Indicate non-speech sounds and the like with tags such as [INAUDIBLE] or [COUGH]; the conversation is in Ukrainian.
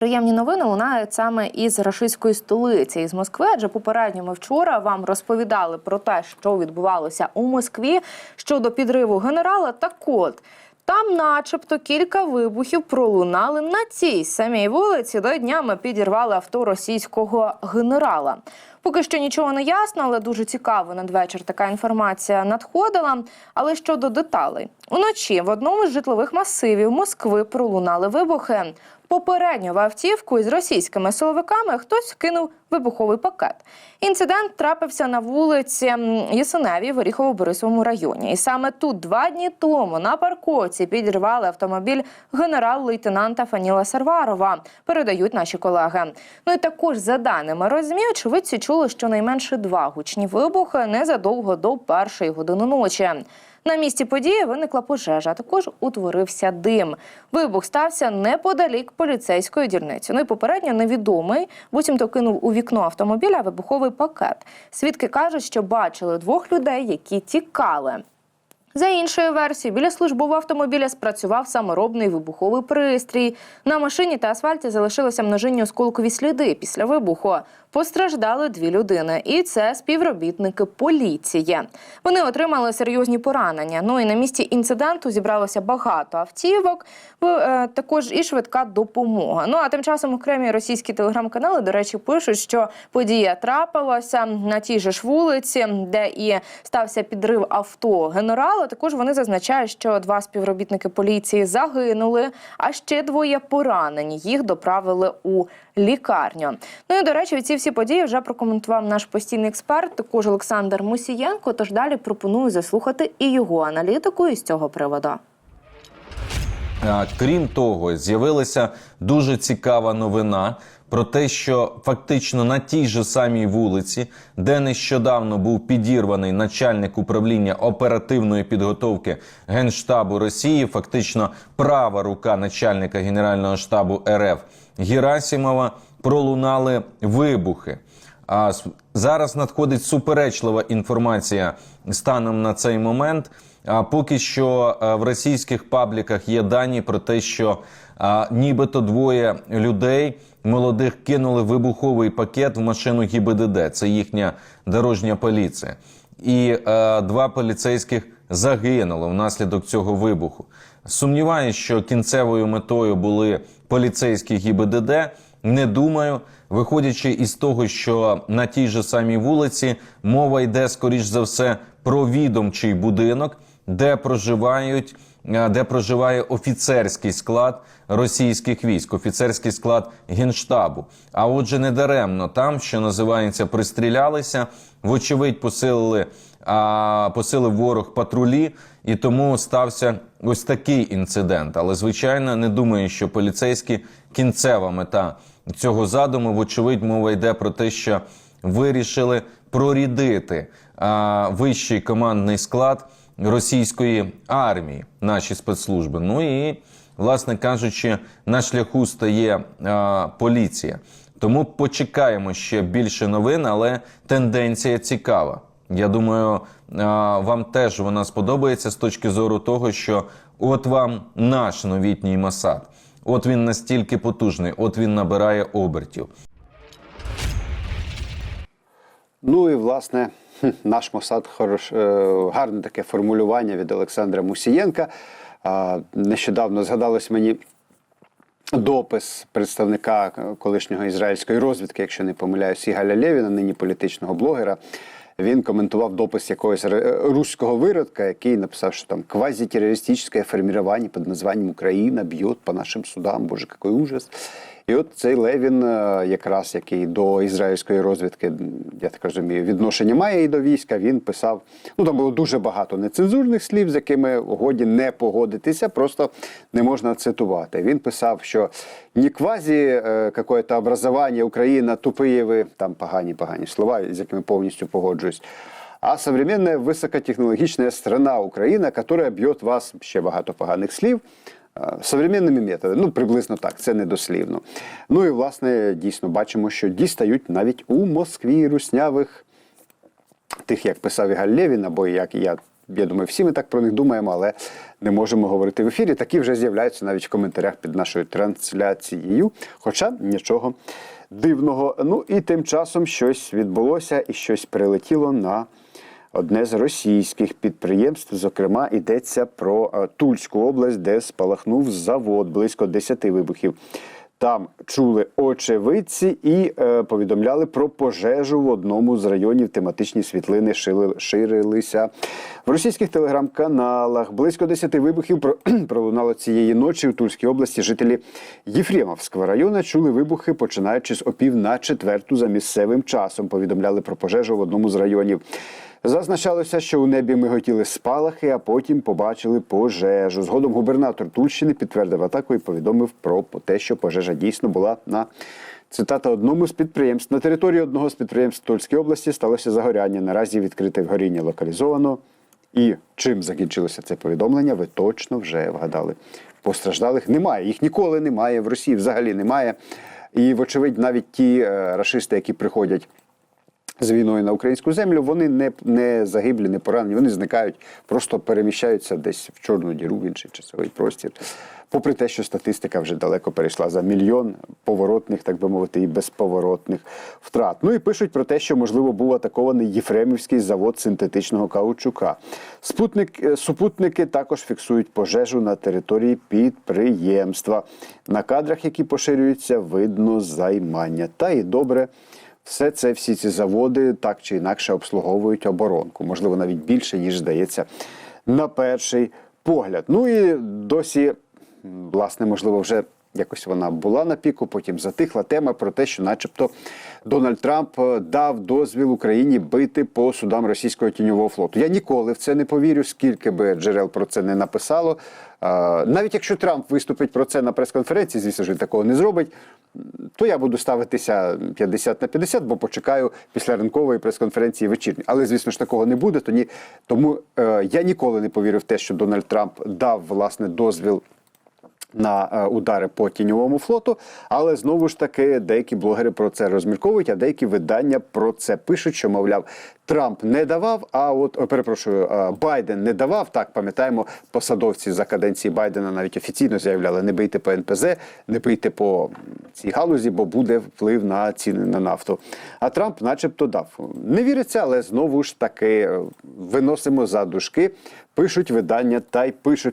Приємні новини лунають саме із рашистської столиці із Москви. Адже попередньо ми вчора вам розповідали про те, що відбувалося у Москві щодо підриву генерала. Так от там, начебто, кілька вибухів пролунали на цій самій вулиці, де днями підірвали авто російського генерала. Поки що нічого не ясно, але дуже цікаво надвечір така інформація надходила. Але щодо деталей, уночі в одному з житлових масивів Москви пролунали вибухи. Попередньо в автівку із російськими силовиками хтось кинув вибуховий пакет. Інцидент трапився на вулиці м, Ясеневій в Оріхово-Борисовому районі. І саме тут два дні тому на парковці підірвали автомобіль генерал-лейтенанта Фаніла Сарварова. Передають наші колеги. Ну і також за даними розмі, очевидці чули щонайменше два гучні вибухи незадовго до першої години ночі. На місці події виникла пожежа, а також утворився дим. Вибух стався неподалік поліцейської дільниці. Ну і попередньо невідомий буцімто кинув у вікно автомобіля вибуховий пакет. Свідки кажуть, що бачили двох людей, які тікали. За іншою версією, біля службового автомобіля спрацював саморобний вибуховий пристрій. На машині та асфальті залишилися множинні осколкові сліди після вибуху. Постраждали дві людини, і це співробітники поліції. Вони отримали серйозні поранення. Ну і на місці інциденту зібралося багато автівок, е, також і швидка допомога. Ну а тим часом окремі російські телеграм-канали, до речі, пишуть, що подія трапилася на тій же ж вулиці, де і стався підрив авто генерала. Також вони зазначають, що два співробітники поліції загинули, а ще двоє поранені. Їх доправили у лікарню. Ну і до речі, ці всі події вже прокоментував наш постійний експерт, також Олександр Мусієнко. Тож далі пропоную заслухати і його аналітику із цього приводу. Крім того, з'явилася дуже цікава новина про те, що фактично на тій же самій вулиці, де нещодавно був підірваний начальник управління оперативної підготовки Генштабу Росії, фактично права рука начальника Генерального штабу РФ Герасімова, пролунали вибухи. А зараз надходить суперечлива інформація станом на цей момент. А поки що е, в російських пабліках є дані про те, що а, нібито двоє людей молодих кинули вибуховий пакет в машину ГІБДД. Це їхня дорожня поліція. І е, два поліцейських загинули внаслідок цього вибуху. Сумніваюсь, що кінцевою метою були поліцейські ГІБДД. Не думаю, виходячи із того, що на тій же самій вулиці мова йде скоріш за все про відомчий будинок, де проживають. е, Де проживає офіцерський склад російських військ, офіцерський склад генштабу. А отже, недаремно там, що називається, пристрілялися, вочевидь, посилили а, посилив ворог патрулі, і тому стався ось такий інцидент. Але звичайно, не думаю, що поліцейські кінцева мета цього задуму, вочевидь, мова йде про те, що вирішили прорідити а, вищий командний склад російської армії, наші спецслужби. Ну і, власне кажучи, на шляху стає а, поліція. Тому почекаємо ще більше новин, але тенденція цікава. Я думаю, вам теж вона сподобається з точки зору того, що от вам наш новітній Масад. От він настільки потужний, от він набирає обертів. Ну і власне наш Мосад хорош, е, гарне таке формулювання від Олександра Мусієнка. Нещодавно згадалось мені допис представника колишнього ізраїльської розвідки, якщо не помиляюсь, Ігаля Лєвіна, нині політичного блогера. Він коментував допис якогось руського виродка, який написав, що там квазітерористичне формування під названням Україна б'є по нашим судам. Боже, який ужас. І от цей Левін, е, якраз який до ізраїльської розвідки, я так розумію, відношення має і до війська, він писав. Ну там було дуже багато нецензурних слів, з якими годі не погодитися, просто не можна цитувати. Він писав, що ні квазі е, какое-то образування Україна, тупиє ви, там погані погані слова, з якими повністю погоджуюсь. А современная высокотехнологичная страна Україна, которая б'є вас ще багато поганих слів. Е, Современними методами, ну приблизно так, це недослівно. Ну і власне дійсно бачимо, що дістають навіть у Москві руснявих тих, як писав Ігаль Лєвін, або як я Я думаю, всі ми так про них думаємо, але не можемо говорити в ефірі. Такі вже з'являються навіть в коментарях під нашою трансляцією. Хоча нічого дивного. Ну і тим часом щось відбулося і щось прилетіло на одне з російських підприємств. Зокрема, йдеться про е, Тульську область, де спалахнув завод близько 10 вибухів. Там чули очевидці і е, повідомляли про пожежу в одному з районів. Тематичні світлини шили- ширилися в російських телеграм-каналах. Близько 10 вибухів про- [CLEARS THROAT] пролунало цієї ночі в Тульській області. Жителі Єфремовського району чули вибухи, починаючи з опів на четверту за місцевим часом. Повідомляли про пожежу в одному з районів. Зазначалося, що у небі миготіли спалахи, а потім побачили пожежу. Згодом губернатор Тульщини підтвердив атаку і повідомив про те, що пожежа дійсно була на цитата одному з підприємств. На території одного з підприємств Тульської області сталося загоряння. Наразі відкрите горіння локалізовано. І чим закінчилося це повідомлення, ви точно вже вгадали. Постраждалих немає. Їх ніколи немає. В Росії взагалі немає. І, вочевидь, навіть ті е, рашисти, які приходять з війною на українську землю, вони не, не загиблі, не поранені, вони зникають, просто переміщаються десь в чорну діру, в інший часовий простір. Попри те, що статистика вже далеко перейшла за мільйон поворотних, так би мовити, і безповоротних втрат. Ну і пишуть про те, що можливо був атакований Єфремівський завод синтетичного каучука. Спутник, е, супутники також фіксують пожежу на території підприємства. На кадрах, які поширюються, видно займання. Та і добре. Все це, всі ці заводи так чи інакше обслуговують оборонку, можливо, навіть більше, ніж здається на перший погляд. Ну і досі, власне, можливо, вже якось вона була на піку, потім затихла тема про те, що, начебто, Дональд Трамп е, дав дозвіл Україні бити по судам російського тіньового флоту. Я ніколи в це не повірю, скільки би джерел про це не написало. Е, Навіть якщо Трамп виступить про це на прес-конференції, звісно ж, він такого не зробить то я буду ставитися 50 на 50, бо почекаю після ранкової прес-конференції вечірньої. Але, звісно ж, такого не буде. Тоді, тому е, я ніколи не повірив в те, що Дональд Трамп дав власне дозвіл. На е, удари по тіньовому флоту, але знову ж таки деякі блогери про це розмірковують, а деякі видання про це пишуть, що мовляв Трамп не давав. А от перепрошую, е, Байден не давав. Так пам'ятаємо, посадовці за каденції Байдена навіть офіційно заявляли: не бийте по НПЗ, не бийте по цій галузі, бо буде вплив на ціни на нафту. А Трамп, начебто, дав. Не віриться, але знову ж таки е, виносимо за дужки. Пишуть видання та й пишуть